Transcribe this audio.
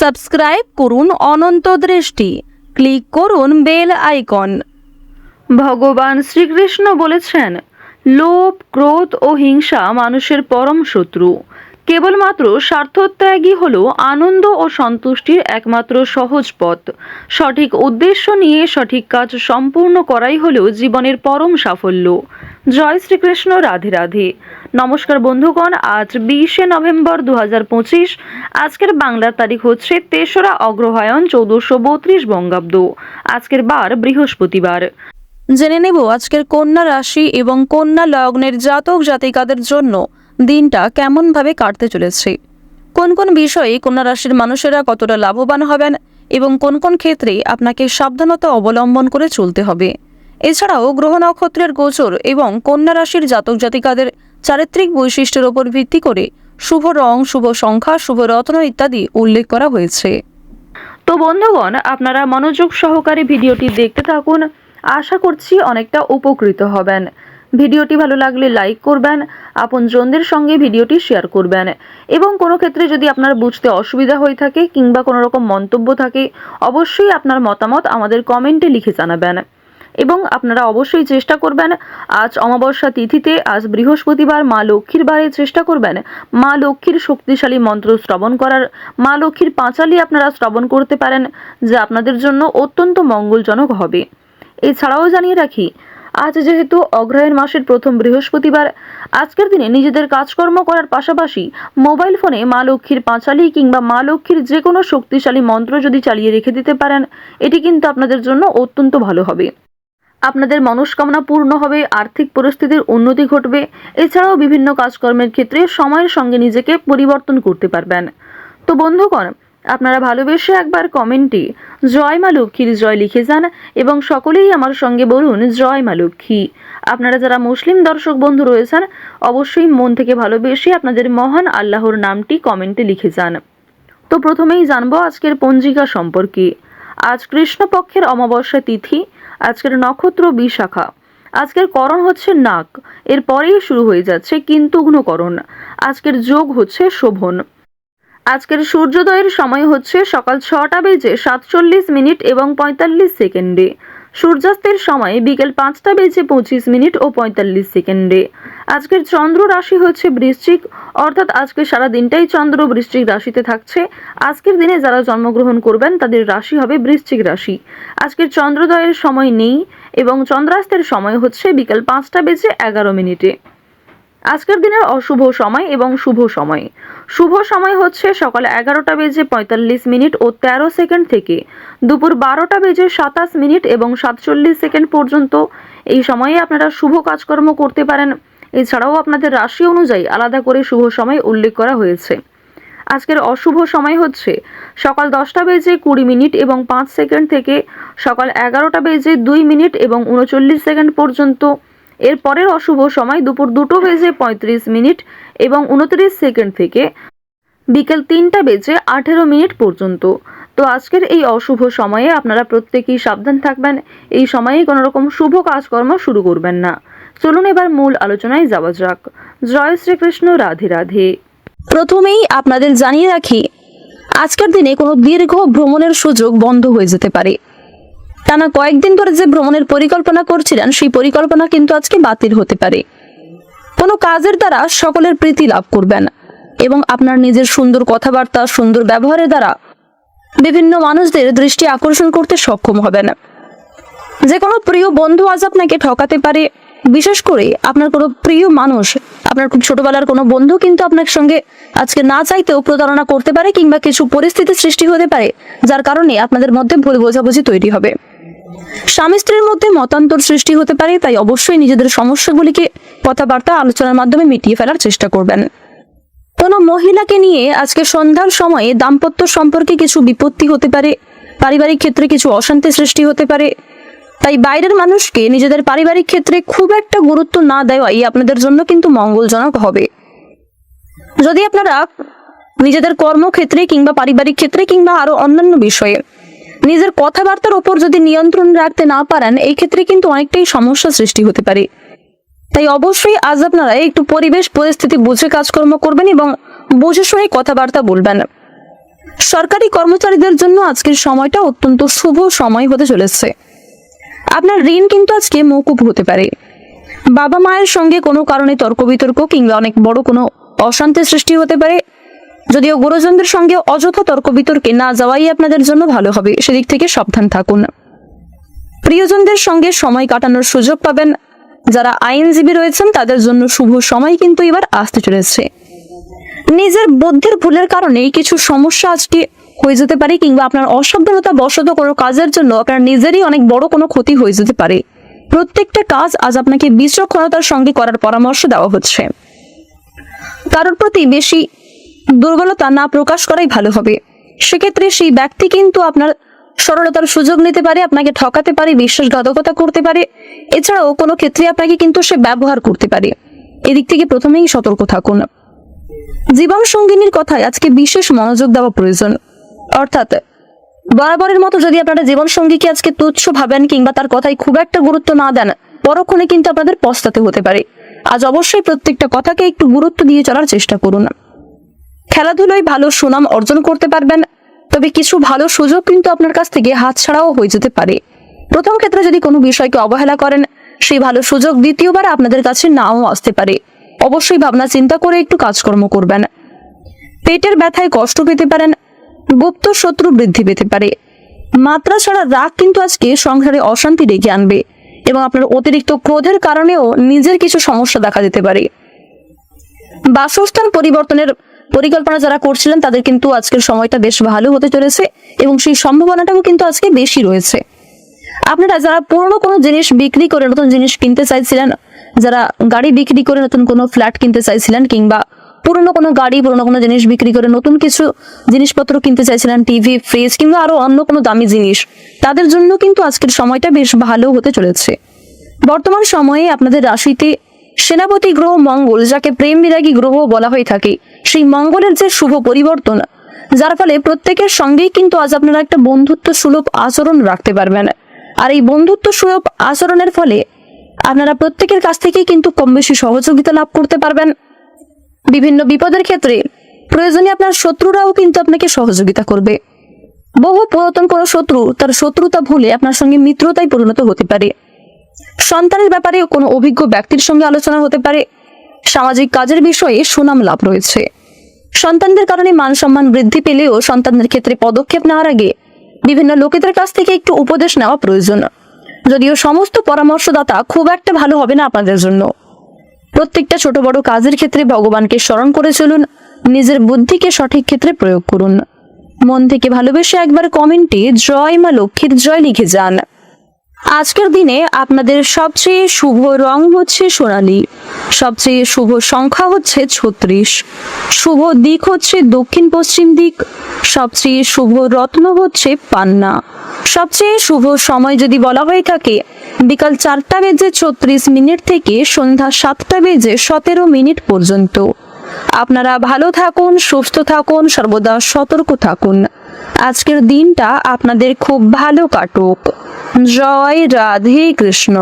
Subscribe করুন অনন্ত দৃষ্টি। Click করুন বেল আইকন। ভগবান শ্রীকৃষ্ণ বলেছেন, লোভ, ক্রোধ ও হিংসা মানুষের পরম শত্রু। কেবলমাত্র স্বার্থত্যাগই হল আনন্দ ও সন্তুষ্টির একমাত্র সহজ পথ। সঠিক উদ্দেশ্য নিয়ে সঠিক কাজ সম্পূর্ণ করাই হল জীবনের পরম সাফল্য। জয় শ্রীকৃষ্ণ, রাধে রাধে। নমস্কার বন্ধুগণ, আজ বিশে নভেম্বর দু আজকের বাংলার তারিখ হচ্ছে তেসরা অগ্রহায়ণ চৌদ্দশো বত্রিশ বঙ্গাব্দ। আজকের বার বৃহস্পতিবার। জেনে নেব আজকের কন্যা রাশি এবং কন্যা লগ্নের জাতক জাতিকাদের জন্য দিনটা কেমনভাবে কাটতে চলেছে। কোন কোন বিষয়ে কন্যা রাশির মানুষেরা কতটা লাভবান হবেন এবং কোন কোন ক্ষেত্রে আপনাকে সাবধানতা অবলম্বন করে চলতে হবে। এছাড়াও গ্রহ নক্ষত্রের গোচর এবং কন্যা রাশির জাতক জাতিকাদের চারিত্রিক বৈশিষ্ট্যের ওপর ভিত্তি করে শুভ রং, শুভ সংখ্যা, শুভ রত্ন ইত্যাদি উল্লেখ করা হয়েছে। তো বন্ধুগণ, আপনারা মনোযোগ সহকারে ভিডিওটি দেখতে থাকুন। আশা করছি অনেকটা উপকৃত হবেন। ভিডিওটি ভালো লাগলে লাইক করবেন, আপনজনদের সঙ্গে ভিডিওটি শেয়ার করবেন। এবং কোনো ক্ষেত্রে যদি আপনার বুঝতে অসুবিধা হয়ে থাকে কিংবা কোনো রকম মন্তব্য থাকে, অবশ্যই আপনার মতামত আমাদের কমেন্টে লিখে জানাবেন। এবং আপনারা অবশ্যই চেষ্টা করবেন আজ অমাবস্যা তিথিতে, আজ বৃহস্পতিবার মা লক্ষ্মীর বারে চেষ্টা করবেন মা লক্ষ্মীর শক্তিশালী মন্ত্র শ্রবণ করার। মা লক্ষ্মীর পাঁচালি আপনারা শ্রবণ করতে পারেন, যা আপনাদের জন্য অত্যন্ত মঙ্গলজনক হবে। এছাড়াও জানিয়ে রাখি, আজ যেহেতু অগ্রহায়ণ মাসের প্রথম বৃহস্পতিবার, আজকের দিনে নিজেদের কাজকর্ম করার পাশাপাশি মোবাইল ফোনে মা লক্ষ্মীর পাঁচালি কিংবা মা লক্ষ্মীর যে কোনো শক্তিশালী মন্ত্র যদি চালিয়ে রেখে দিতে পারেন, এটি কিন্তু আপনাদের জন্য অত্যন্ত ভালো হবে। আপনাদের মনস্কামনা পূর্ণ হবে, আর্থিক পরিস্থিতির উন্নতি ঘটবে। এছাড়াও বিভিন্ন কাজকর্মের ক্ষেত্রে সময়ের সঙ্গে নিজেকে পরিবর্তন করতে পারবেন। তো বন্ধুগণ, আপনারা ভালোবেসে একবার কমেন্টে জয় মা লক্ষ্মীর জয় লিখে যান এবং সকলেই আমার সঙ্গে বলুন, জয় মা লক্ষ্মী। আপনারা যারা মুসলিম দর্শক বন্ধু রয়েছেন, অবশ্যই মন থেকে ভালোবেসে আপনাদের মহান আল্লাহর নামটি কমেন্টে লিখে যান। তো প্রথমেই জানব আজকের পঞ্জিকা সম্পর্কে। আজ কৃষ্ণপক্ষের অমাবস্যা তিথি আজকের নক্ষত্র বিশাখা। আজকের করণ হচ্ছে নাক এরপরেই শুরু হয়ে যাচ্ছে কিন্তু করণ আজকের যোগ হচ্ছে শোভন। আজকের সূর্যোদয়ের সময় হচ্ছে সকাল ছটা বেজে সাতচল্লিশ মিনিট এবং পঁয়তাল্লিশ সেকেন্ডে। সূর্যাস্তের সময় বিকেল পাঁচটা বেজে পঁচিশ মিনিট ও পঁয়তাল্লিশ সেকেন্ডে। আজকের চন্দ্র রাশি হচ্ছে বৃশ্চিক, অর্থাৎ আজকে সারা দিনটাই চন্দ্র বৃশ্চিক রাশিতে থাকছে। আজকের দিনে যারা জন্মগ্রহণ করবেন, তাদের রাশি হবে বৃশ্চিক রাশি। আজকের চন্দ্রোদয়ের সময় নেই এবং চন্দ্রাস্তের সময় হচ্ছে বিকাল পাঁচটা বেজে এগারো মিনিটে। আজকের দিনের অশুভ সময় এবং শুভ সময়। শুভ সময় হচ্ছে সকাল এগারোটা বেজে পঁয়তাল্লিশ মিনিট ও তেরো সেকেন্ড থেকে। দুপুর বারোটা বেজে সাতাশ মিনিট এবং সাতচল্লিশ সেকেন্ড পর্যন্ত। এই সময়ে আপনারা শুভ কাজকর্ম করতে পারেন। এছাড়াও আপনাদের রাশি অনুযায়ী আলাদা করে শুভ সময় উল্লেখ করা হয়েছে। আজকের অশুভ সময় হচ্ছে সকাল দশটা বেজে কুড়ি মিনিট এবং পাঁচ সেকেন্ড থেকে সকাল এগারোটা বেজে দুই মিনিট এবং উনচল্লিশ সেকেন্ড পর্যন্ত। এর পরের অশুভ সময় দুপুর দুটো বেজে পঁয়ত্রিশ মিনিট এবং উনত্রিশ সেকেন্ড থেকে বিকেল তিনটা বেজে আঠেরো মিনিট পর্যন্ত। তো আজকের এই অশুভ সময়ে আপনারা প্রত্যেকেই সাবধান থাকবেন। এই সময়ে কোনো রকম শুভ কাজকর্ম শুরু করবেন না। চলুন এবার মূল আলোচনায় যাওয়া যাক। জয় শ্রীকৃষ্ণ, রাধে রাধে। প্রথমেই আপনাদের জানিয়ে রাখি, আজকের দিনে কোনো দীর্ঘ ভ্রমণের সুযোগ বন্ধ হয়ে যেতে পারে। টানা কয়েকদিন ধরে যে ভ্রমণের পরিকল্পনা করছিলেন, সেই পরিকল্পনা কিন্তু আজকে বাতিল হতে পারে। কোনো কাজের দ্বারা সকলের প্রীতি লাভ করবেন এবং আপনার নিজের সুন্দর কথাবার্তা, সুন্দর ব্যবহারের দ্বারা বিভিন্ন মানুষদের দৃষ্টি আকর্ষণ করতে সক্ষম হবেন। যে কোনো প্রিয় বন্ধু আজ আপনাকে ঠকাতে পারে বিশেষ করে আপনার কোনো প্রিয় মানুষ, আপনার খুব ছোটবেলার কোনো বন্ধু কিন্তু আপনার সঙ্গে আজকে না চাইতেও প্রতারণা করতে পারে কিংবা কিছু পরিস্থিতি সৃষ্টি হতে পারে, যার কারণে আপনাদের মধ্যে ভুল বোঝাবুঝি তৈরি হবে। স্বামী স্ত্রীর মধ্যে মতান্তর সৃষ্টি হতে পারে, তাই অবশ্যই নিজেদের সমস্যাগুলিকে কথাবার্তা আলোচনার মাধ্যমে মিটিয়ে ফেলার চেষ্টা করবেন। কোনো মহিলাকে নিয়ে আজকে সন্ধ্যার সময়ে দাম্পত্য সম্পর্কে কিছু বিপত্তি হতে পারে, পারিবারিক ক্ষেত্রে কিছু অশান্তি সৃষ্টি হতে পারে তাই বাইরের মানুষকে নিজেদের পারিবারিক ক্ষেত্রে খুব একটা গুরুত্ব না দেওয়াই আপনাদের জন্য কিন্তু মঙ্গলজনক হবে। যদি আপনারা নিজেদের কর্মক্ষেত্রে কিংবা পারিবারিক ক্ষেত্রে কিংবা আরও অন্যান্য বিষয়ে নিজের কথাবার্তার ওপর যদি নিয়ন্ত্রণ রাখতে না পারেন, এই ক্ষেত্রে কিন্তু অনেকটাই সমস্যা সৃষ্টি হতে পারে। তাই অবশ্যই আজ আপনারা একটু পরিবেশ, পরিস্থিতি বুঝে কাজকর্ম করবেন এবং বুঝে শুনে কথাবার্তা বলবেন। সরকারি কর্মচারীদের জন্য আজকের সময়টা অত্যন্ত শুভ সময় হতে চলেছে। আপনার ঋণ কিন্তু আজকে মৌকুব হতে পারে। বাবা মায়ের সঙ্গে কোনো কারণে তর্ক বিতর্ক কিংবা অনেক বড় কোনো অশান্তির সৃষ্টি হতে পারে। যদিও গুরুজনদের সঙ্গে অযথা তর্ক বিতর্কে না যাওয়াই আপনাদের জন্য ভালো হবে, সেদিক থেকে সাবধান থাকুন। প্রিয়জনদের সঙ্গে সময় কাটানোর সুযোগ পাবেন। যারা আইনজীবী রয়েছেন, তাদের জন্য শুভ সময় কিন্তু এবার আসতে চলেছে। নিজের বুদ্ধির ভুলের কারণেই কিছু সমস্যা আজকে হয়ে যেতে পারে কিংবা আপনার অসাবধানতা বশত কোনো কাজের জন্য আপনার নিজেরই অনেক বড় কোনো ক্ষতি হয়ে যেতে পারে। প্রত্যেকটা কাজ আজ আপনাকে বিচক্ষণতার সঙ্গে করার পরামর্শ দেওয়া হচ্ছে। কারোর প্রতি বেশি দুর্বলতা না প্রকাশ করাই ভালো হবে। সেক্ষেত্রে সেই ব্যক্তি কিন্তু আপনার সরলতার সুযোগ নিতে পারে, আপনাকে ঠকাতে পারে, বিশ্বাসঘাতকতা করতে পারে। এছাড়াও কোনো ক্ষেত্রে আপনাকে কিন্তু সে ব্যবহার করতে পারে। এদিক থেকে প্রথমেই সতর্ক থাকুন। জীবন সঙ্গিনীর কথায় আজকে বিশেষ মনোযোগ দেওয়া প্রয়োজন। অর্থাৎ বরাবরের মতো যদি আপনারা জীবন সঙ্গীকে আজকে তুচ্ছ ভাবেন কিংবা তার কথায় খুব একটা গুরুত্ব না দেন, পরক্ষণে কিন্তু আপনাদের পস্তাতে হতে পারে। আজ অবশ্যই প্রত্যেকটা কথাকে একটু গুরুত্ব দিয়ে চলার চেষ্টা করুন। খেলাধুলোয় ভালো সুনাম অর্জন করতে পারবেন, তবে কিছু ভালো সুযোগ কিন্তু আপনার কাছ থেকে হাতছাড়াও হয়ে যেতে পারে। প্রথম ক্ষেত্রে যদি কোনো বিষয়কে অবহেলা করেন, সেই ভালো সুযোগ দ্বিতীয়বার আপনাদের কাছে নাও আসতে পারে। অবশ্যই ভাবনা চিন্তা করে একটু কাজকর্ম করবেন। পেটের ব্যথায় কষ্ট পেতে পারেন গুপ্ত শত্রু বৃদ্ধি পেতে পারে। মাত্রা ছাড়া রাগ কিন্তু আজকে সংসারে অশান্তি ডেকে আনবে এবং আপনার অতিরিক্ত ক্রোধের কারণেও নিজের কিছু সমস্যা দেখা দিতে পারে। বাসস্থান পরিবর্তনের পরিকল্পনা যারা করছিলেন, তাদের কিন্তু আজকের সময়টা বেশ ভালো হতে চলেছে এবং সেই সম্ভাবনাটাও কিন্তু আজকে বেশি রয়েছে। আপনারা যারা পুরনো কোনো জিনিস বিক্রি করে নতুন জিনিস কিনতে চাইছিলেন, যারা গাড়ি বিক্রি করে নতুন কোনো ফ্ল্যাট কিনতে চাইছিলেন কিংবা পুরনো কোনো গাড়ি, পুরনো কোনো জিনিস বিক্রি করে নতুন কিছু জিনিসপত্র কিনতে চাইছিলেন টিভি ফ্রিজ কিংবা আরও অন্য কোনো দামি জিনিস। তাদের জন্য কিন্তু আজকের সময়টা বেশ ভালো হতে চলেছে। বর্তমান সময়ে আপনাদের রাশিতে সেনাপতি গ্রহ মঙ্গল, যাকে প্রেম বিরাগী গ্রহ বলা হয়ে থাকে। সেই মঙ্গলের যে শুভ পরিবর্তন, যার ফলে প্রত্যেকের সঙ্গেই কিন্তু আজ আপনারা একটা বন্ধুত্ব সুলভ আচরণ রাখতে পারবেন। আর এই বন্ধুত্ব সুলভ আচরণের ফলে আপনারা প্রত্যেকের কাছ থেকেই কিন্তু কম বেশি সহযোগিতা লাভ করতে পারবেন। বিভিন্ন বিপদের ক্ষেত্রে প্রয়োজনে আপনার শত্রুরাও কিন্তু আপনাকে সহযোগিতা করবে। বহু পুরাতন কোনো শত্রু তার শত্রুতা ভুলে আপনার সঙ্গে মিত্রতায় পরিণত হতে পারে। সন্তানের ব্যাপারে কোনো অভিজ্ঞ ব্যক্তির সঙ্গে আলোচনা হতে পারে। সামাজিক কাজের বিষয়ে সুনাম লাভ রয়েছে। সন্তানদের কারণে মান সম্মান বৃদ্ধি পেলেও সন্তানদের ক্ষেত্রে পদক্ষেপ নেওয়ার আগে বিভিন্ন লোকেদের কাছ থেকে একটু উপদেশ নেওয়া প্রয়োজন। যদিও সমস্ত পরামর্শদাতা খুব একটা ভালো হবে না আপনাদের জন্য। প্রত্যেকটা ছোট বড় কাজের ক্ষেত্রে ভগবানকে স্মরণ করে চলুন, নিজের বুদ্ধিকে সঠিক ক্ষেত্রে প্রয়োগ করুন। মন থেকে ভালোবেসে একবার কমেন্টে জয় মা লক্ষ্মীর জয় লিখে যান। আজকের দিনে আপনাদের সবচেয়ে শুভ রং হচ্ছে সোনালি, সবচেয়ে শুভ সংখ্যা হচ্ছে ছত্রিশ, শুভ দিক হচ্ছে দক্ষিণ পশ্চিম দিক, সবচেয়ে শুভ রত্ন হচ্ছে পান্না। সবচেয়ে শুভ সময় যদি বলা হয়ে থাকে, বিকাল চারটা বেজে ছত্রিশ মিনিট থেকে সন্ধ্যা সাতটা বেজে সতেরো মিনিট পর্যন্ত। আপনারা ভালো থাকুন, সুস্থ থাকুন, সর্বদা সতর্ক থাকুন। আজকের দিনটা আপনাদের খুব ভালো কাটুক। জয় রাধে কৃষ্ণ।